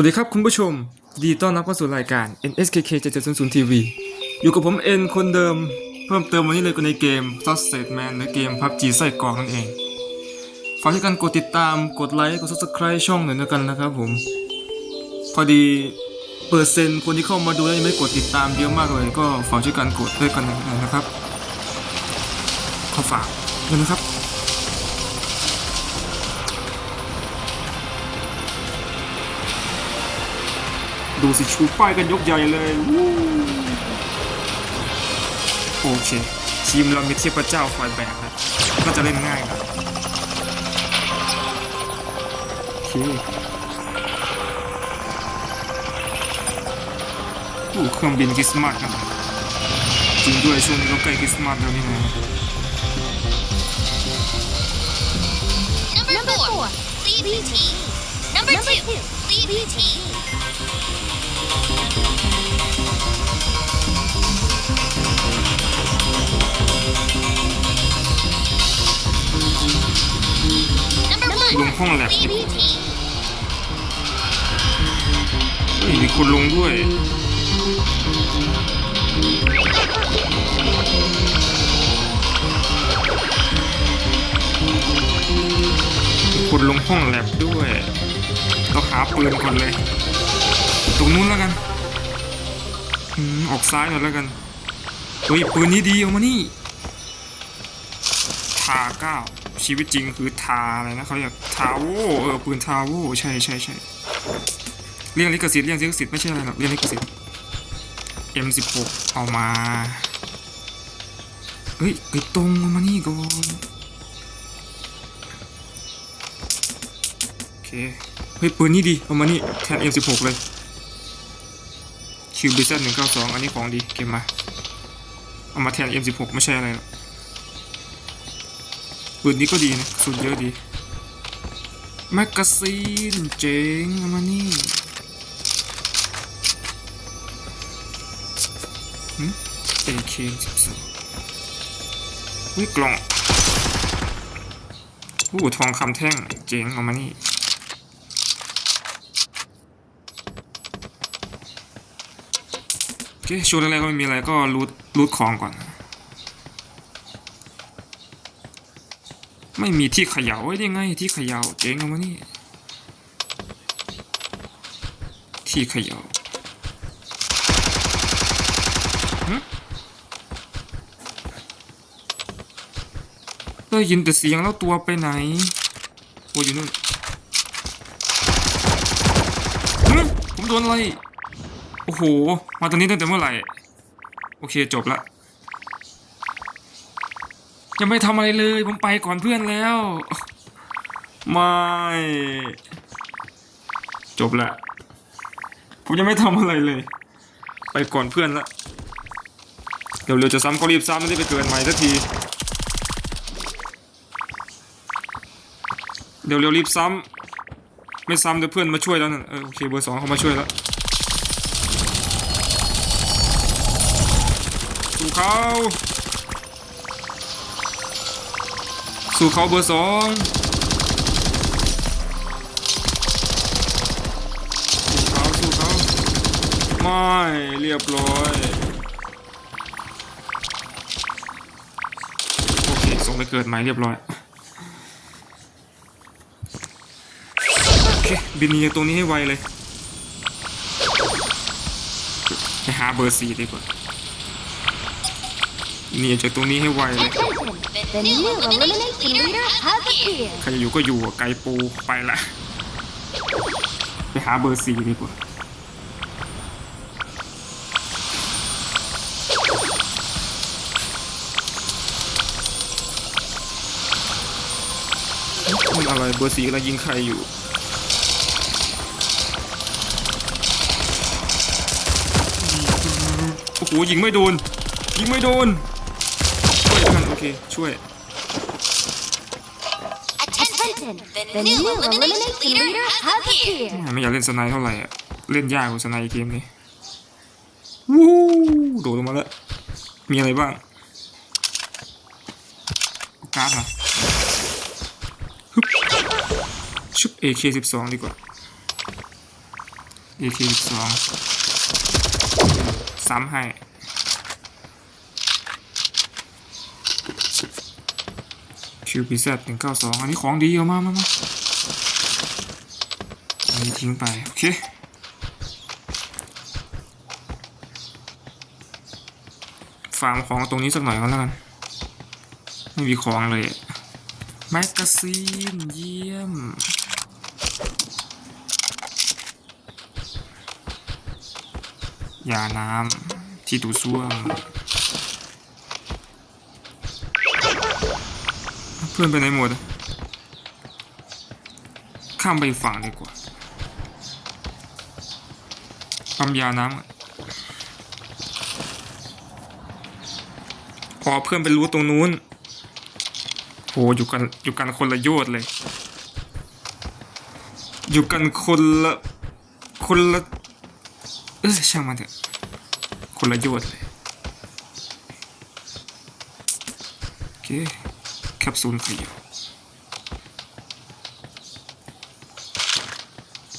วัสดีครับคุณผู้ชม ดีต้อนรับเข้าสู่รายการ NSKK 7700 TV อยู่กับผมเอ็นคนเดิม เพิ่มเติมวันนี้เลยก็ในเกม s o s a g e Man หรือเกม PUBG ไส้กรอกนั่นเอง ฝากที่กันกดติดตาม กดไลค์ กด subscribe ช่องหน่อยนะกันนะครับผม พอดีเปอร์เซ็นต์คนที่เข้ามาดูแล้วยังไม่กดติดตามเยอะมากเลย ก็ฝากช่วยกันกดด้วยกันนะครับ ขอฝากด้วยนะครับ ดูสิชูป้ายกันยกใหญ่เลยโอเค ทีมเรามีเทพเจ้าคอยแบกนะก็จะเล่นง่ายนะโอเคโอ้เครื่องบินคริสต์มาสกันจริงด้วยช่วงนี้ก็ใกล้คริสต์มาสแล้วนี่นะ Number, four, lead the team. Number, two, lead ห้องแลบ lead the team. เฮ้ยมีคนลงด้วยมีคนลงห้องแลบด้วย เราหาปืนก่อนเลย ตรงนู้นแล้วกันอืมออกซ้ายหน่อยแล้วกันเฮ้ยปืนนี้ดีเอามานี่ทาเก้า ชีวิตจริงคือทาอะไรนะเขาเรียกทาโวเออปืนทาโวใช่ใช่ใช่เรียกลิขสิทธิ์เรียกลิขสิทธิ์ไม่ใช่อะไรหรอกเรียกลิขสิทธิ์ M16 เอามา เฮ้ยไปตรงเอามานี่ก่อนโอเคเฮ้ยปืนนี้ดีเอามานี่แทน M16 เลยคิวบิซันหนึ่งเก้าสองอันนี้ของดีเก็บมา เอามาแทน M16 ไม่ใช่อะไรหรอก ปืนนี้ก็ดีนะสุดเยอะดี แมกกาซีนเจ๋งเอามานี่หึ AK สิบสองวิกล่องโอ้ทองคำแท่งเจ๋งเอามานี่โอเคช่วงแรกๆก็ไม่มีอะไรก็รูดรูดของก่อน ไม่มีที่เขย่าไว้ได้ไง ที่เขย่าเจ๊งเอามานี่ ที่เขย่าหึได้ยินแต่เสียงแล้วตัวไปไหนโอ้ยอยู่นู่นผมโดนอะไร โอ้โห มาตอนนี้ตั้งแต่เมื่อไหร่ โอเคจบละ ยังไม่ทำอะไรเลย ผมไปก่อนเพื่อนแล้ว ไม่ จบละผมยังไม่ทำอะไรเลย ไปก่อนเพื่อนละเดี๋ยวเร็วจะซ้ำก็รีบซ้ำไม่ได้ไปเกินใหม่สักทีเดี๋ยวเร็วรีบซ้ำไม่ซ้ำเดี๋ยวเพื่อนมาช่วยแล้วนั่นเออโอเคเบอร์สองเขามาช่วยแล้วสู่เขา สู่เขาเบอร์สองสู่เขาสู่เขาไม่เรียบร้อยโอเคส่งไปเกิดใหม่เรียบร้อยโอเคบินหนีจากตรงนี้ให้ไวเลยไปหาเบอร์สี่ดีกว่า หนีจากตรงนี้ให้ไวเลย Attention, The new elimination leader has appeared. ใครจะอยู่ก็อยู่อะไกลปูไปละ ไปหาเบอร์สี่ดีกว่า มันอะไรเบอร์สี่กำลังยิงใครอยู่ โอ้โหยิงไม่โดน ยิงไม่โดนช่วยกันโอ เค ช่วย attention, the new elimination leader has appeared. ไม่อยากเล่นสไนด์เท่าไหร่อะเล่นยากกว่าสไนด์เกมนี้วู้โดดลงมาแล้ว มีอะไรบ้างเอาการ์ดมาฮึบชุบ AK 12 ดีกว่า AK สองซ้ำให้ QPZ หนึ่งเก้าสองอันนี้ของดีเอามามามาอันนี้ทิ้งไป โอเคฟาร์มของตรงนี้สักหน่อยก็แล้วกัน ไม่มีของเลย แมกกาซีน เยี่ยม ยาน้ำที่ดูดซ่วม พื่อนไปไหนหมดอะข้ามไปฝั่งดีกว่าปั๊มยาน้ำก่อนพอเพื่อนไปรู้ตรงนู้นโหอยู่กันอยู่กันคนละโยชน์เลย อยู่กันคนละคนละเออช่างมันเถอะคนละโยชน์เลยโอเค แคปซูลขยับ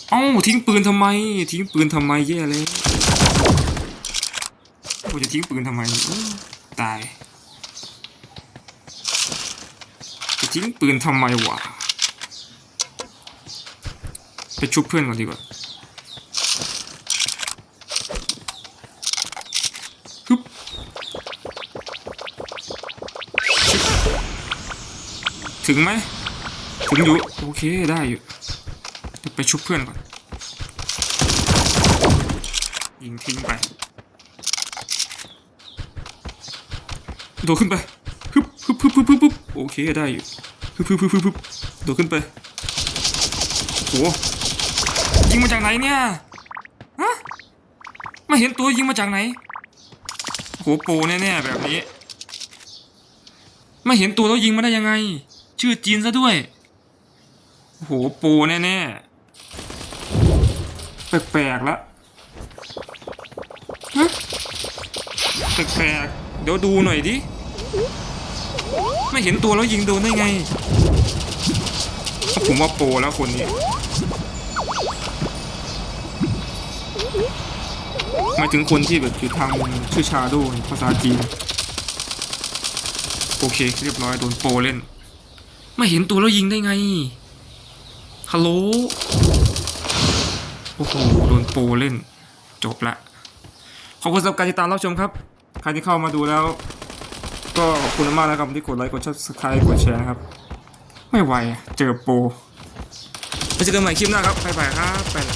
เอ้าทิ้งปืนทำไม ทิ้งปืนทำไมแย่เลยกูจะทิ้งปืนทำไมตาย จะทิ้งปืนทำไมวะไปชุบเพื่อนก่อนดีกว่า ถึงไหมถึงอยู่ โอเคได้อยู่ ไปชุบเพื่อนก่อน ยิงทิ้งไป โดดขึ้นไปฮึบฮึบฮึบฮึบฮึบฮบโอเคได้อยู่ฮึบฮึบฮึบฮึบฮบโดดขึ้นไปโหยิงมาจากไหนเนี่ยฮะไม่เห็นตัวยิงมาจากไหนโหโปรแน่ๆแบบนี้ ไม่เห็นตัวแล้วยิงมาได้ยังไง ชื่อจีนซะด้วยโหโปรแน่ๆ แปลกๆละแปลกๆ เดี๋ยวดูหน่อยดิ ไม่เห็นตัวแล้วยิงโดนได้ไง ผมว่าโปรแล้วคนนี้หมายถึงคนที่แบบอยู่ทางชื่อชาโดภาษาจีน โอเค เรียบร้อย โดนโปรเล่น ไม่เห็นตัวแล้วยิงได้ไง ฮัลโหล โอ้โห โดนโปเล่น จบละ ขอบคุณสำหรับการติดตามรับชมครับ ใครที่เข้ามาดูแล้ว ก็ขอบคุณมากนะครับที่กดไลค์ กด subscribe กดแชร์นะครับ ไม่ไหวอะเจอโปไปเจอกันใหม่คลิปหน้าครับ บ๊ายบายครับ ไปละ